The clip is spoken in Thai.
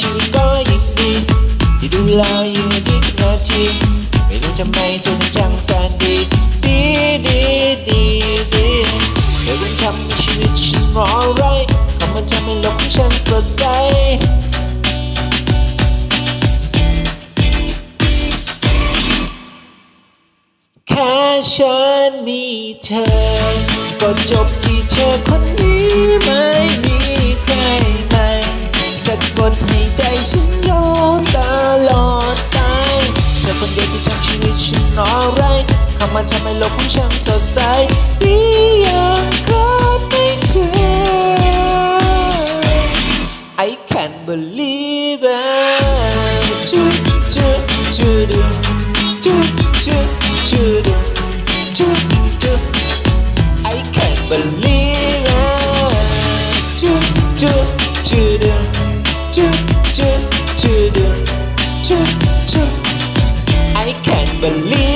ชีวิตก็ยิ่งดีที่ดูแลอยู่ดีทุกนาทีไม่รู้ทำไมเธอถึงช่างแสนดีดีดีดีดีเธอเป็นทำให้ชีวิตฉันรอไรคำมันทำให้โลกของฉันสดใสแค่ฉันมีเธอ ก็จบที่เธอคนนี้ม่มี ฉันรอไรคำมันทำให้โลกของฉันสดใสดีอย่างคาดไม่ถึง I can't believe it จูจูจูดูจูจูจูดูจูจู I can't believe it จูจูจูดูจูจูจูดูจูจู I can't believe